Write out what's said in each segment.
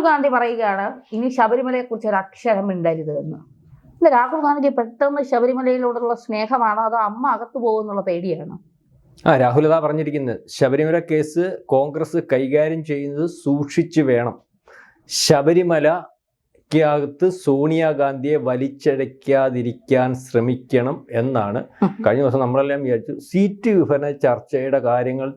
രാഹുൽ ഗാന്ധി പറയുകയാണ് ഇനി ശബരിമലയെ കുറിച്ച് ഒരു അക്ഷരം മിണ്ടരുത് എന്ന്. ഇന്ന് രാഹുൽ ഗാന്ധിക്ക് പെട്ടെന്ന് ശബരിമലയിലോടുള്ള സ്നേഹമാണോ അതോ അമ്മ അകത്തു പോകുന്നുള്ള പേടിയാണ്? ആ രാഹുലത പറഞ്ഞിരിക്കുന്നത് ശബരിമല കേസ് കോൺഗ്രസ് കൈകാര്യം ചെയ്യുന്നത് സൂക്ഷിച്ചു വേണം. ശബരിമല ക്കകത്ത് സോണിയാഗാന്ധിയെ വലിച്ചഴയ്ക്കാതിരിക്കാൻ ശ്രമിക്കണം എന്നാണ്. കഴിഞ്ഞ ദിവസം നമ്മളെല്ലാം വിചാരിച്ചു. സീറ്റ് വിഭജന ചർച്ചയുടെ കാര്യങ്ങൾ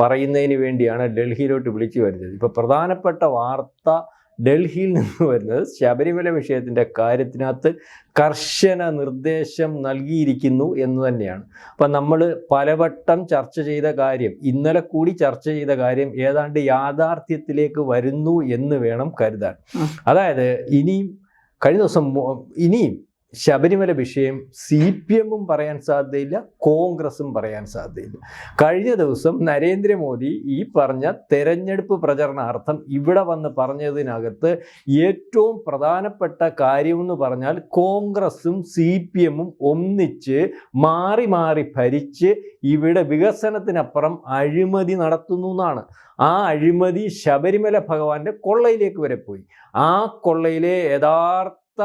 പറയുന്നതിന് വേണ്ടിയാണ് ഡൽഹിയിലോട്ട് വിളിച്ചു വരുന്നത്. ഇപ്പോൾ പ്രധാനപ്പെട്ട വാർത്ത ഡൽഹിയിൽ നിന്ന് വരുന്നത് ശബരിമല വിഷയത്തിന്റെ കാര്യത്തിനകത്ത് കർശന നിർദ്ദേശം നൽകിയിരിക്കുന്നു എന്ന് തന്നെയാണ്. അപ്പം നമ്മൾ പലവട്ടം ചർച്ച ചെയ്ത കാര്യം ഇന്നലെ കൂടി ചർച്ച ചെയ്ത കാര്യം ഏതാണ്ട് യാഥാർത്ഥ്യത്തിലേക്ക് വരുന്നു എന്ന് വേണം കരുതാൻ. അതായത് ഇനിയും കഴിഞ്ഞ ദിവസം ഇനിയും ശബരിമല വിഷയം സി പി എമ്മും പറയാൻ സാധ്യതയില്ല കോൺഗ്രസും പറയാൻ സാധ്യതയില്ല. കഴിഞ്ഞ ദിവസം നരേന്ദ്രമോദി ഈ പറഞ്ഞ തെരഞ്ഞെടുപ്പ് പ്രചരണാർത്ഥം ഇവിടെ വന്ന് പറഞ്ഞതിനകത്ത് ഏറ്റവും പ്രധാനപ്പെട്ട കാര്യമെന്ന് പറഞ്ഞാൽ കോൺഗ്രസും സി പി എമ്മും ഒന്നിച്ച് മാറി മാറി ഭരിച്ച് ഇവിടെ വികസനത്തിനപ്പുറം അഴിമതി നടത്തുന്നു എന്നാണ്. ആ അഴിമതി ശബരിമല ഭഗവാന്റെ കൊള്ളയിലേക്ക് വരെ പോയി. ആ കൊള്ളയിലെ യഥാർത്ഥ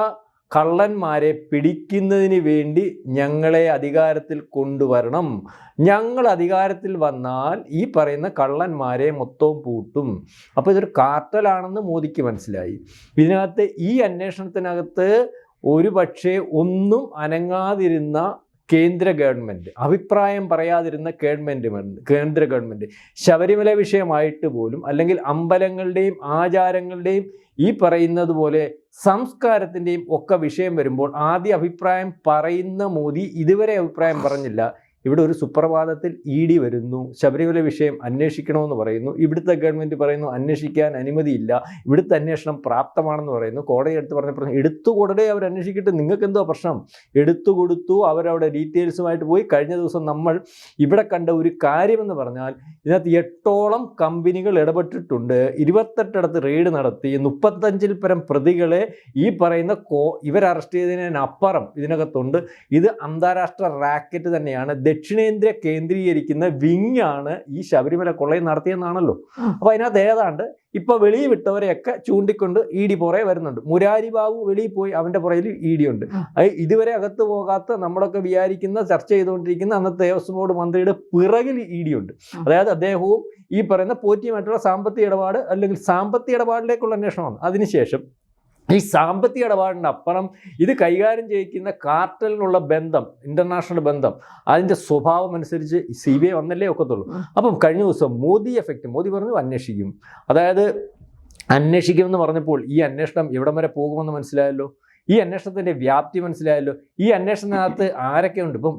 കള്ളന്മാരെ പിടിക്കുന്നതിന് വേണ്ടി ഞങ്ങളെ അധികാരത്തിൽ കൊണ്ടുവരണം. ഞങ്ങൾ അധികാരത്തിൽ വന്നാൽ ഈ പറയുന്ന കള്ളന്മാരെ മൊത്തവും പൂട്ടും. അപ്പോൾ ഇതൊരു കാർട്ടലാണെന്ന് മോദിക്ക് മനസ്സിലായി. ഇതിനകത്ത് ഈ അന്വേഷണത്തിനകത്ത് ഒരു പക്ഷേ ഒന്നും അനങ്ങാതിരുന്ന കേന്ദ്ര ഗവൺമെന്റ് അഭിപ്രായം പറയാതിരുന്ന ഗവൺമെന്റ് കേന്ദ്ര ഗവൺമെന്റ് ശബരിമല വിഷയമായിട്ട് പോലും അല്ലെങ്കിൽ അമ്പലങ്ങളുടെയും ആചാരങ്ങളുടെയും ഈ പറയുന്നത് പോലെ സംസ്കാരത്തിന്റെയും ഒക്കെ വിഷയം വരുമ്പോൾ ആദ്യ അഭിപ്രായം പറയുന്ന മോദി ഇതുവരെ അഭിപ്രായം പറഞ്ഞില്ല. ഇവിടെ ഒരു സുപ്രഭാതത്തിൽ ഇ ഡി വരുന്നു ശബരിമല വിഷയം അന്വേഷിക്കണമെന്ന് പറയുന്നു ഇവിടുത്തെ ഗവൺമെന്റ് പറയുന്നു അന്വേഷിക്കാൻ അനുമതിയില്ല ഇവിടുത്തെ അന്വേഷണം പ്രാപ്തമാണെന്ന് പറയുന്നു കോടതി എടുത്ത് പറഞ്ഞ എടുത്തു കൊടുടെ അവർ അന്വേഷിക്കട്ടെ നിങ്ങൾക്ക് എന്തോ പ്രശ്നം? എടുത്തു കൊടുത്തു അവരവിടെ ഡീറ്റെയിൽസുമായിട്ട് പോയി കഴിഞ്ഞ ദിവസം നമ്മൾ ഇവിടെ കണ്ട ഒരു കാര്യമെന്ന് പറഞ്ഞാൽ ഇതിനകത്ത് എട്ടോളം കമ്പനികൾ ഇടപെട്ടിട്ടുണ്ട് ഇരുപത്തെട്ടിടത്ത് റെയ്ഡ് നടത്തി മുപ്പത്തഞ്ചിൽ പരം പ്രതികളെ ഈ പറയുന്ന കോ ഇവർ അറസ്റ്റ് ചെയ്തതിനപ്പുറം ഇതിനകത്തുണ്ട് ഇത് അന്താരാഷ്ട്ര റാക്കറ്റ് തന്നെയാണ് ദക്ഷിണേന്ത്യ കേന്ദ്രീകരിക്കുന്ന വിങ്ങാണ് ഈ ശബരിമല കൊള്ളയും നടത്തിയെന്നാണല്ലോ. അപ്പൊ അതിനകത്ത് ഏതാണ്ട് ഇപ്പൊ വെളിയിൽ വിട്ടവരെയൊക്കെ ചൂണ്ടിക്കൊണ്ട് ഇ ഡി പുറകെ വരുന്നുണ്ട്. മുരാരി ബാബു വെളിയിൽ പോയി അവന്റെ പുറയിൽ ഇ ഡി ഉണ്ട്. ഇതുവരെ അകത്ത് പോകാത്ത നമ്മളൊക്കെ വിചാരിക്കുന്ന ചർച്ച ചെയ്തുകൊണ്ടിരിക്കുന്ന അന്നത്തെ ദേവസ്വം ബോർഡ് മന്ത്രിയുടെ പിറകിൽ ഇ ഡി ഉണ്ട്. അതായത് അദ്ദേഹവും ഈ പറയുന്ന പോറ്റിയുമായിട്ടുള്ള സാമ്പത്തിക ഇടപാട് അല്ലെങ്കിൽ സാമ്പത്തിക ഇടപാടിലേക്കുള്ള അന്വേഷണമാണ്. അതിനുശേഷം ഈ സാമ്പത്തിക ഇടപാടിന്റെ അപ്പുറം ഇത് കൈകാര്യം ചെയ്യിക്കുന്ന കാർട്ടലിനുള്ള ബന്ധം ഇന്റർനാഷണൽ ബന്ധം അതിന്റെ സ്വഭാവം അനുസരിച്ച് സി ബി ഐ വന്നല്ലേ ഒക്കത്തുള്ളൂ. അപ്പം കഴിഞ്ഞ ദിവസം മോദി എഫക്റ്റ് മോദി പറഞ്ഞു അന്വേഷിക്കും. അതായത് അന്വേഷിക്കുമെന്ന് പറഞ്ഞപ്പോൾ ഈ അന്വേഷണം എവിടം വരെ പോകുമെന്ന് മനസ്സിലായല്ലോ? ഈ അന്വേഷണത്തിന്റെ വ്യാപ്തി മനസ്സിലായല്ലോ? ഈ അന്വേഷണത്തിനകത്ത് ആരൊക്കെ ഉണ്ട് ഇപ്പം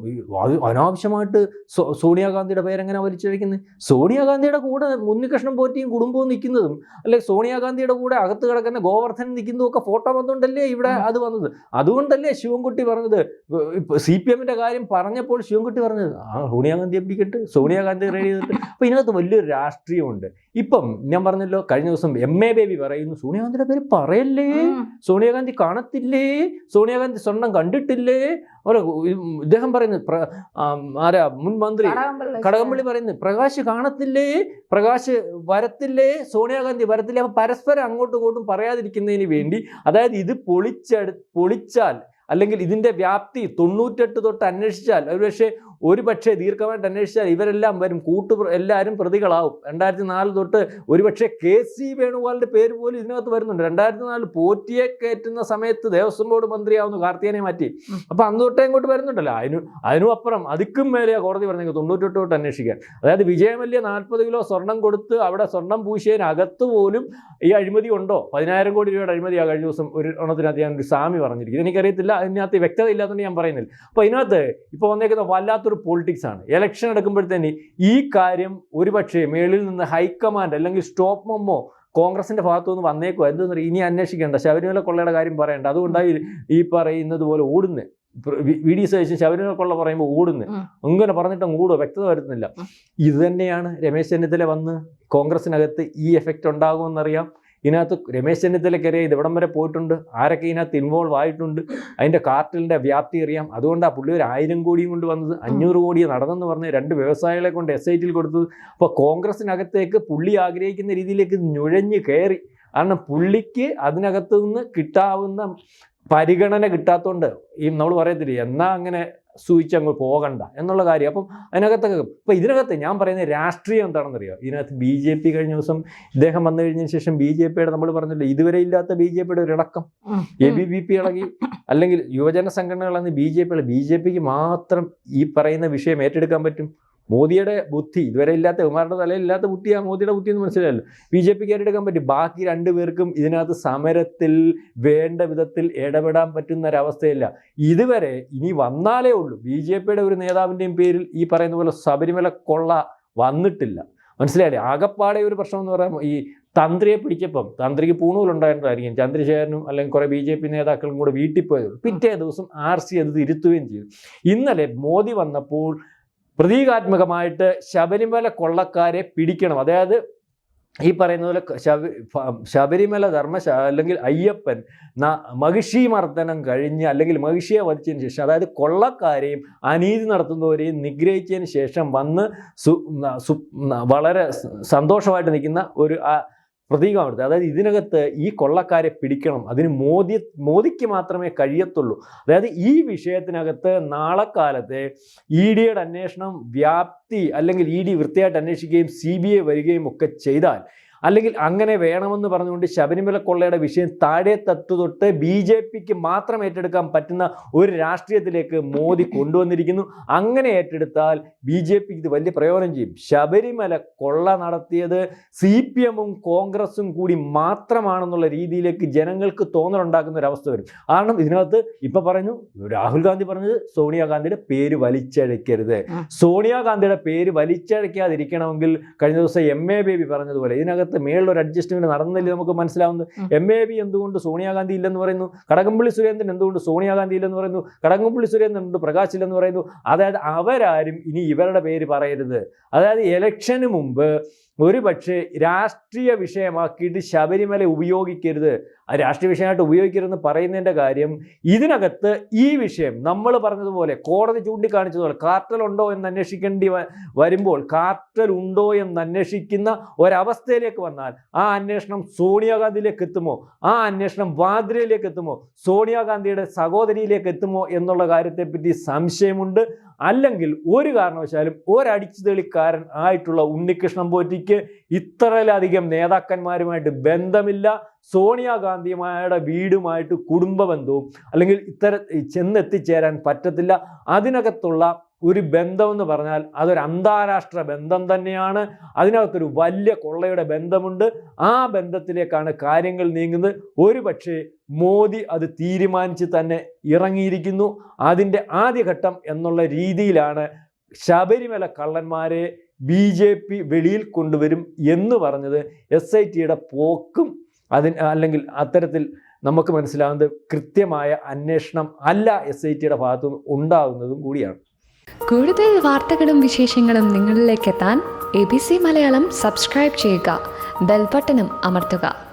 അനാവശ്യമായിട്ട് സോ- സോണിയാഗാന്ധിയുടെ പേരെങ്ങനെ വലിച്ചഴിക്കുന്നത് സോണിയാഗാന്ധിയുടെ കൂടെ ഉണ്ണികൃഷ്ണൻ പോറ്റിയും കുടുംബവും നിൽക്കുന്നതും അല്ലെ സോണിയാഗാന്ധിയുടെ കൂടെ അകത്ത് കിടക്കുന്ന ഗോവർദ്ധൻ നിൽക്കുന്നതും ഒക്കെ ഫോട്ടോ വന്നുകൊണ്ടല്ലേ ഇവിടെ അത് വന്നത്? അതുകൊണ്ടല്ലേ ശിവൻകുട്ടി പറഞ്ഞത്? സി പി എമ്മിന്റെ കാര്യം പറഞ്ഞപ്പോൾ ശിവൻകുട്ടി പറഞ്ഞത് ആ സോണിയാഗാന്ധിയെ പിടിക്കട്ട് സോണിയാഗാന്ധി റെഡി ചെയ്തിട്ട്. അപ്പൊ ഇതിനകത്ത് വലിയൊരു രാഷ്ട്രീയമുണ്ട്. ഇപ്പം ഞാൻ പറഞ്ഞല്ലോ കഴിഞ്ഞ ദിവസം എം എ ബേബി പറയുന്നു സോണിയാഗാന്ധിയുടെ പേര് പറയല്ലേ. സോണിയാഗാന്ധി കാണത്തില്ലേ? സോണിയാഗാന്ധി സ്വർണം കണ്ടിട്ടില്ലേ? ഒരു ഇദ്ദേഹം പറയുന്നത് ആരാ മുൻ മന്ത്രി കടകംപള്ളി പറയുന്നത് പ്രകാശ് കാണത്തില്ലേ? പ്രകാശ് വരത്തില്ലേ? സോണിയാഗാന്ധി വരത്തില്ലേ? അപ്പൊ പരസ്പരം അങ്ങോട്ടും ഇങ്ങോട്ടും പറയാതിരിക്കുന്നതിന് വേണ്ടി അതായത് ഇത് പൊളിച്ചെടു പൊളിച്ചാൽ അല്ലെങ്കിൽ ഇതിന്റെ വ്യാപ്തി തൊണ്ണൂറ്റെട്ട് തൊട്ട് അന്വേഷിച്ചാൽ ഒരുപക്ഷെ ഒരു പക്ഷേ ദീർഘമായിട്ട് അന്വേഷിച്ചാൽ ഇവരെല്ലാം വരും കൂട്ടു എല്ലാവരും പ്രതികളാവും. രണ്ടായിരത്തി നാല് തൊട്ട് ഒരുപക്ഷെ കെ സി വേണുഗോപാലിന്റെ പേര് പോലും ഇതിനകത്ത് വരുന്നുണ്ട്. രണ്ടായിരത്തി നാല് പോറ്റിയെ കയറ്റുന്ന സമയത്ത് ദേവസ്വം ബോർഡ് മന്ത്രിയാവുന്നു കാർത്തികനെ മാറ്റി. അപ്പം അന്ന് തൊട്ടേ ഇങ്ങോട്ട് വരുന്നുണ്ടല്ലോ. അതിനു അതിനും അപ്പുറം അതിക്കും മേലെയാ കോടതി പറഞ്ഞത് തൊണ്ണൂറ്റെട്ട് തൊട്ട് അന്വേഷിക്കാൻ. അതായത് വിജയമല്യ നാൽപ്പത് കിലോ സ്വർണം കൊടുത്ത് അവിടെ സ്വർണം പൂശിയതിനകത്ത് പോലും ഈ അഴിമതി ഉണ്ടോ? പതിനായിരം കോടി രൂപയുടെ അഴിമതിയാണ് കഴിഞ്ഞ ദിവസം ഒരു എണ്ണത്തിനകത്ത് ഞാൻ ഒരു സ്വാമി പറഞ്ഞിരിക്കുന്നത്. എനിക്കറിയത്തില്ല അതിനകത്ത് വ്യക്തത ഇല്ലാത്തതുകൊണ്ട് ഞാൻ പറയുന്നില്ല. അപ്പോൾ ഇതിനകത്ത് ഇപ്പോൾ വന്നേക്കുന്ന വല്ലാത്തൊരു പൊളിറ്റിക്സ് ആണ്. ഇലക്ഷൻ എടുക്കുമ്പോഴത്തേന് ഈ കാര്യം ഒരുപക്ഷെ മേളിൽ നിന്ന് ഹൈക്കമാൻഡ് അല്ലെങ്കിൽ സ്റ്റോപ്പ് മെമ്മോ കോൺഗ്രസിന്റെ ഭാഗത്തുനിന്ന് വന്നേക്കോ? എന്തെന്ന് അറിയാം ഇനി അന്വേഷിക്കേണ്ട. ശബരിമല കൊള്ളയുടെ കാര്യം പറയണ്ട. അതുകൊണ്ടായി ഈ- പറയുന്നത് പോലെ ഓടുന്നത് വി ഡി സതീശൻ ശബരിമല കൊള്ള പറയുമ്പോൾ ഓടുന്നത്. അങ്ങനെ പറഞ്ഞിട്ട് ഓടുക വ്യക്തത വരുന്നില്ല. ഇത് തന്നെയാണ് രമേശ് ചെന്നിത്തല വന്ന് കോൺഗ്രസിനകത്ത് ഈ എഫക്റ്റ് ഉണ്ടാകുമെന്നറിയാം. ഇതിനകത്ത് രമേശ് ചെന്നിത്തലക്കറിയാം ഇത് ഇവിടം വരെ പോയിട്ടുണ്ട്? ആരൊക്കെ ഇതിനകത്ത് ഇൻവോൾവ് ആയിട്ടുണ്ട്? അതിന്റെ കാർട്ടലിന്റെ വ്യാപ്തി അറിയാം. അതുകൊണ്ടാണ് പുള്ളി ഒരു ആയിരം കോടിയും കൊണ്ട് വന്നത്. അഞ്ഞൂറ് കോടി നടന്നെന്ന് പറഞ്ഞ് രണ്ട് വ്യവസായികളെ കൊണ്ട് എസ് ഐ ടിയിൽ കൊടുത്തത്. അപ്പോൾ കോൺഗ്രസിനകത്തേക്ക് പുള്ളി ആഗ്രഹിക്കുന്ന രീതിയിലേക്ക് നുഴഞ്ഞ് കയറി. കാരണം പുള്ളിക്ക് അതിനകത്ത് നിന്ന് കിട്ടാവുന്ന പരിഗണന കിട്ടാത്തതുകൊണ്ട് ഈ നമ്മൾ പറയത്തില്ലേ എന്നാ അങ്ങനെ സൂചിച്ച് അങ്ങ് പോകണ്ട എന്നുള്ള കാര്യം. അപ്പം അതിനകത്തൊക്കെ ഇപ്പം ഇതിനകത്ത് ഞാൻ പറയുന്ന രാഷ്ട്രീയം എന്താണെന്നറിയോ? ഇതിനകത്ത് ബി ജെ പി കഴിഞ്ഞ ദിവസം ഇദ്ദേഹം വന്നു കഴിഞ്ഞതിന് ശേഷം ബി ജെ പിയുടെ നമ്മൾ പറഞ്ഞില്ലേ ഇതുവരെ ഇല്ലാത്ത ബി ജെ പിയുടെ ഒരു ഇടക്കം. എ ബി ബി പി ഇളകി അല്ലെങ്കിൽ യുവജന സംഘടനകളെന്ന് B J P B J പിക്ക് മാത്രം ഈ പറയുന്ന വിഷയം ഏറ്റെടുക്കാൻ പറ്റും? മോദിയുടെ ബുദ്ധി ഇതുവരെ ഇല്ലാത്ത ഉമാരുടെ തലയിൽ ഇല്ലാത്ത ബുദ്ധിയാ മോദിയുടെ ബുദ്ധി എന്ന് മനസ്സിലായല്ലോ. ബി ജെ പിക്ക് ഏറ്റെടുക്കാൻ പറ്റും. ബാക്കി രണ്ടുപേർക്കും ഇതിനകത്ത് സമരത്തിൽ വേണ്ട വിധത്തിൽ ഇടപെടാൻ പറ്റുന്ന ഒരവസ്ഥയില്ല. ഇതുവരെ ഇനി വന്നാലേ ഉള്ളൂ. ബി ജെ പിയുടെ ഒരു നേതാവിന്റെയും പേരിൽ ഈ പറയുന്ന പോലെ ശബരിമല കൊള്ള വന്നിട്ടില്ല. മനസ്സിലായില്ലേ? ആകപ്പാടെ ഒരു പ്രശ്നം എന്ന് പറയുമ്പോൾ ഈ തന്ത്രിയെ പിടിച്ചപ്പം തന്ത്രിക്ക് പൂണൂലുണ്ടായിട്ടുണ്ടായിരിക്കും ചന്ദ്രശേഖരനും അല്ലെങ്കിൽ കുറേ ബി ജെ പി നേതാക്കളും കൂടെ വീട്ടിൽ പോയത് പിറ്റേ ദിവസം ആർ സി അത് തിരുത്തുകയും ചെയ്തു. ഇന്നലെ മോദി വന്നപ്പോൾ പ്രതീകാത്മകമായിട്ട് ശബരിമല കൊള്ളക്കാരെ പിടിക്കണം. അതായത് ഈ പറയുന്ന പോലെ ശബ ശബരിമല ധർമ്മശാല അല്ലെങ്കിൽ അയ്യപ്പൻ മഹിഷി മർദ്ദനം കഴിഞ്ഞ് അല്ലെങ്കിൽ മഹിഷിയെ വധിച്ചതിന് ശേഷം അതായത് കൊള്ളക്കാരെയും അനീതി നടത്തുന്നവരെയും നിഗ്രഹിച്ചതിന് ശേഷം വന്ന് വളരെ സന്തോഷമായിട്ട് നിൽക്കുന്ന ഒരു പ്രതീകമാണ്. അതായത് ഇതിനകത്ത് ഈ കൊള്ളക്കാരെ പിടിക്കണം അതിന് മോദി മോദിക്ക് മാത്രമേ കഴിയത്തുള്ളൂ അതായത് ഈ വിഷയത്തിനകത്ത് നാളെ കാലത്തെ ഇ ഡിയുടെ അന്വേഷണം വ്യാപ്തി അല്ലെങ്കിൽ ഇ ഡി വൃത്തിയായിട്ട് അന്വേഷിക്കുകയും സി ബി ഐ വരികയും ഒക്കെ ചെയ്താൽ അല്ലെങ്കിൽ അങ്ങനെ വേണമെന്ന് പറഞ്ഞുകൊണ്ട് ശബരിമല കൊള്ളയുടെ വിഷയം താഴെ തത്തു തൊട്ട് ബി ജെ പിക്ക് മാത്രം ഏറ്റെടുക്കാൻ പറ്റുന്ന ഒരു രാഷ്ട്രീയത്തിലേക്ക് മോദി കൊണ്ടുവന്നിരിക്കുന്നു. അങ്ങനെ ഏറ്റെടുത്താൽ ബി ജെ പിക്ക് ഇത് വലിയ പ്രയോജനം ചെയ്യും. ശബരിമല കൊള്ള നടത്തിയത് സി പി എമ്മും കോൺഗ്രസും കൂടി മാത്രമാണെന്നുള്ള രീതിയിലേക്ക് ജനങ്ങൾക്ക് തോന്നലുണ്ടാക്കുന്ന ഒരു അവസ്ഥ വരും. കാരണം ഇതിനകത്ത് ഇപ്പൊ പറഞ്ഞു രാഹുൽ ഗാന്ധി പറഞ്ഞത് സോണിയാഗാന്ധിയുടെ പേര് വലിച്ചഴക്കരുത്. സോണിയാഗാന്ധിയുടെ പേര് വലിച്ചഴക്കാതിരിക്കണമെങ്കിൽ കഴിഞ്ഞ ദിവസം എം എ ബേബി പറഞ്ഞതുപോലെ ഇതിനകത്ത് മേളിലൊരു അഡ്ജസ്റ്റ്മെന്റ് നടന്നില്ല നമുക്ക് മനസ്സിലാവുന്നത്. എം എ ബി എന്തുകൊണ്ട് സോണിയാഗാന്ധി ഇല്ലെന്ന് പറയുന്നു? കടകംപള്ളി സുരേന്ദ്രൻ എന്തുകൊണ്ട് സോണിയാഗാന്ധി ഇല്ലെന്ന് പറയുന്നു? കടകംപള്ളി സുരേന്ദ്രൻ എന്തുകൊണ്ട് പ്രകാശ് ഇല്ലെന്ന് പറയുന്നു? അതായത് അവരാരും ഇനി ഇവരുടെ പേര് പറയരുത്. അതായത് ഇലക്ഷന് മുമ്പ് ഒരു പക്ഷേ രാഷ്ട്രീയ വിഷയമാക്കിയിട്ട് ശബരിമല ഉപയോഗിക്കരുത്. ആ രാഷ്ട്രീയ വിഷയമായിട്ട് ഉപയോഗിക്കരുതെന്ന് പറയുന്നതിന്റെ കാര്യം ഇതിനകത്ത് ഈ വിഷയം നമ്മൾ പറഞ്ഞതുപോലെ കോടതി ചൂണ്ടിക്കാണിച്ചതുപോലെ കാർട്ടൽ ഉണ്ടോ എന്ന് അന്വേഷിക്കേണ്ടി വരുമ്പോൾ കാർട്ടൽ ഉണ്ടോ എന്ന് അന്വേഷിക്കുന്ന ഒരവസ്ഥയിലേക്ക് വന്നാൽ ആ അന്വേഷണം സോണിയാഗാന്ധിയിലേക്ക് എത്തുമോ? ആ അന്വേഷണം വാദ്രയിലേക്ക് എത്തുമോ? സോണിയാഗാന്ധിയുടെ സഹോദരിയിലേക്ക് എത്തുമോ എന്നുള്ള കാര്യത്തെപ്പറ്റി സംശയമുണ്ട്. അല്ലെങ്കിൽ ഒരു കാരണവശാലും ഒരടിച്ചു തെളിക്കാരൻ ആയിട്ടുള്ള ഉണ്ണികൃഷ്ണൻ പോറ്റിക്ക് ഇത്രയിലധികം നേതാക്കന്മാരുമായിട്ട് ബന്ധമില്ല. സോണിയാഗാന്ധിയുമായുടെ വീടുമായിട്ട് കുടുംബ ബന്ധവും അല്ലെങ്കിൽ ഇത്തര ചെന്നെത്തിച്ചേരാൻ പറ്റത്തില്ല. അതിനകത്തുള്ള ഒരു ബന്ധമെന്ന് പറഞ്ഞാൽ അതൊരു അന്താരാഷ്ട്ര ബന്ധം തന്നെയാണ്. അതിനകത്തൊരു വലിയ കൊള്ളയുടെ ബന്ധമുണ്ട്. ആ ബന്ധത്തിലേക്കാണ് കാര്യങ്ങൾ നീങ്ങുന്നത്. ഒരു മോദി അത് തീരുമാനിച്ച് തന്നെ ഇറങ്ങിയിരിക്കുന്നു. അതിന്റെ ആദ്യഘട്ടം എന്നുള്ള രീതിയിലാണ് ശബരിമല കള്ളന്മാരെ ബി ജെ പി വെളിയിൽ കൊണ്ടുവരും എന്ന് പറഞ്ഞത് എസ് ഐ ടിയുടെ പോക്കും അതിന് അല്ലെങ്കിൽ അത്തരത്തിൽ നമുക്ക് മനസ്സിലാവുന്നത് കൃത്യമായ അന്വേഷണം അല്ല എസ് ഐ ടിയുടെ ഭാഗത്തു നിന്ന് ഉണ്ടാകുന്നതും കൂടിയാണ്. കൂടുതൽ വാർത്തകളും വിശേഷങ്ങളും നിങ്ങളിലേക്ക് എത്താൻ A B C Malayalam subscribe ചെയ്യുക ബെൽബട്ടനും അമർത്തുക.